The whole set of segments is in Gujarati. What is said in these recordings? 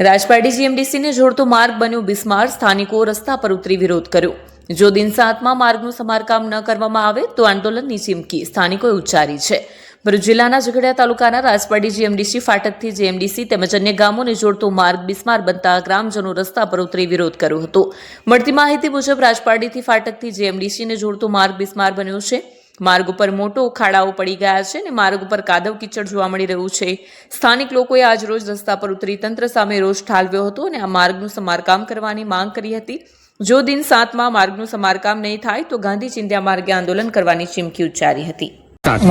રાજપારડી જીએમડીસીને જોડતો માર્ગ બન્યો બિસ્માર, સ્થાનિકો રસ્તા પર ઉતરી વિરોધ કર્યો. જો દિન સાતમાં માર્ગનું સમારકામ ન કરવામાં આવે, તો આંદોલનની ચીમકી સ્થાનિકોએ ઉચ્ચારી છે. ભરૂચ જિલ્લાના ઝઘડિયા તાલુકાના રાજપારડી જીએમડીસી ફાટકથી જીએમડીસી તેમજ અન્ય ગામોને જોડતો માર્ગ બિસ્માર બનતા ગ્રામજનો રસ્તા પર ઉતરી વિરોધ કર્યો હતો. મળતી માહિતી મુજબ રાજપારડીથી ફાટકથી જીએમડીસીને જોડતો માર્ગ બિસ્માર બન્યો છે. માર્ગ ઉપર મોટો ખાડાઓ પડી ગયા છે અને માર્ગ ઉપર કાદવ કીચડ જોવા મળી રહ્યું છે. સ્થાનિક લોકોએ આજ રોજ રસ્તા પર ઉતરી તંત્ર સામે રોષ ઠાલવ્યો હતો અને આ માર્ગનું સમારકામ કરવાની માંગ કરી હતી. જો દિન સાતમાં માર્ગનું સમારકામ નહીં થાય તો ગાંધી ચિંધ્યા માર્ગે આંદોલન કરવાની ચીમકી ઉચ્ચારી હતી.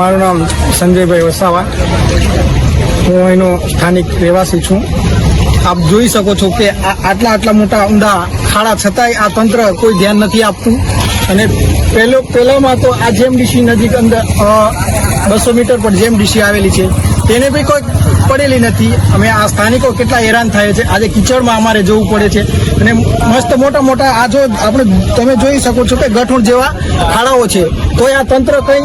મારું નામ સંજયભાઈ વસાવા. હું અહીંનો સ્થાનિક રહેવાસી છું. આપ જોઈ શકો છો કે આટલા આટલા મોટા ઊંડા ખાડા છતાંય આ તંત્ર કોઈ ધ્યાન નથી આપતું. અને પહેલો પહેલામાં તો આ જેમડીસી નજીક અંદર બસો મીટર પર જેમડીસી આવેલી છે, તેને બી કોઈ પડેલી નથી. અમે આ સ્થાનિકો કેટલા હેરાન થાય છે. આજે કિચડમાં અમારે જવું પડે છે. અને મસ્ત મોટા મોટા આ જો આપણે તમે જોઈ શકો છો કે ગઠુણ જેવા ખાડાઓ છે. તોય આ તંત્ર કઈ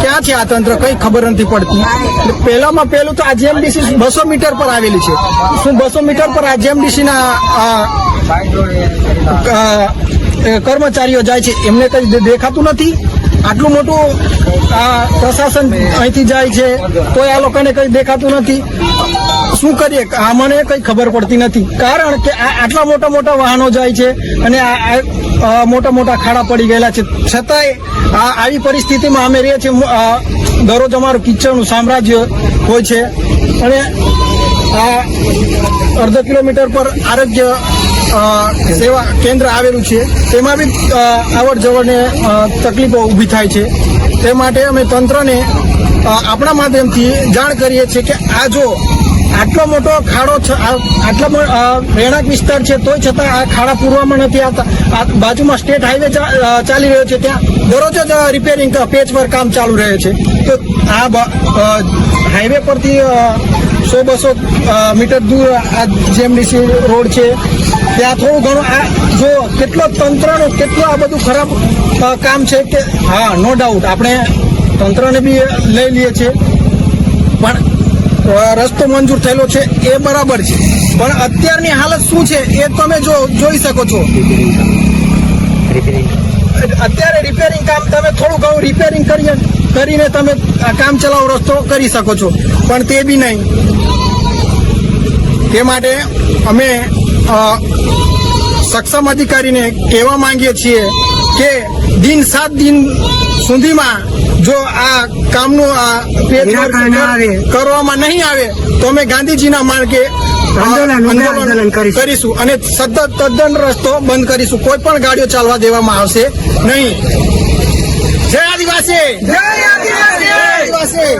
ક્યાં છે આ તંત્ર? કઈ ખબર નથી પડતી. પહેલામાં પહેલું તો આ જેમડીસી બસો મીટર પર આવેલી છે. શું બસો મીટર પર આ જેમડીસી ના આ, કર્મચારીઓ જાય છે. એમને કઈ દેખાતું નથી? આટલું મોટું આ પ્રશાસન અહીંથી જાય છે તોય આ લોકોને કંઈ દેખાતું નથી. શું કરીએ? આ મને કંઈ ખબર પડતી નથી. કારણ કે આટલા મોટા મોટા વાહનો જાય છે અને આ મોટા મોટા ખાડા પડી ગયેલા છે. છતાંય આ આવી પરિસ્થિતિમાં અમે રહીએ છીએ. દરરોજ અમારું કિચડનું સામ્રાજ્ય હોય છે. અને આ અડધો કિલોમીટર પર આરોગ્ય સેવા કેન્દ્ર આવેલું છે. તેમાં બી આવડ જવડને તકલીફો ઊભી થાય છે. તે માટે અમે તંત્રને આપણા માધ્યમથી જાણ કરીએ છીએ કે આ જો આટલો મોટો ખાડો આટલો રહેણાંક વિસ્તાર છે, તોય છતાં આ ખાડા પૂરવામાં નથી આવતા. આ બાજુમાં સ્ટેટ હાઈવે ચાલી રહ્યો છે, ત્યાં દરરોજ જ રિપેરિંગ પેચ પર કામ ચાલુ રહે છે. તો આ હાઈવે પરથી સો બસો મીટર દૂર આ જેમડીસી રોડ છે ત્યાં થોડું ઘણું આ જો કેટલો તંત્રનો કેટલું આ બધું ખરાબ કામ છે કે હા નો ડાઉટ આપણે તંત્રને બી લઈ લઈએ છીએ. પણ રસ્તો મંજૂર થયેલો છે એ બરાબર છે. પણ અત્યારની હાલત શું છે એ તમે જો જોઈ શકો છો. અત્યારે રિપેરિંગ કામ તમે થોડું ઘણું રિપેરિંગ કરી કરીને તમે કામ ચલાવ, રસ્તો કરી શકો છો. પણ તે બી નહીં. તે માટે અમે સક્ષમ અધિકારીને કહેવા માંગીએ છીએ કે દિન સાત દિન સુધીમાં જો આ કામનું આ. કરવામાં નહીં આવે તો અમે ગાંધીજીના માર્ગે આંદોલન, કરીશું. અને સતત તદ્દન રસ્તો બંધ કરીશું. કોઈ પણ ગાડીઓ ચાલવા દેવામાં આવશે નહીં. જય આદિવાસી! જય આદિવાસી!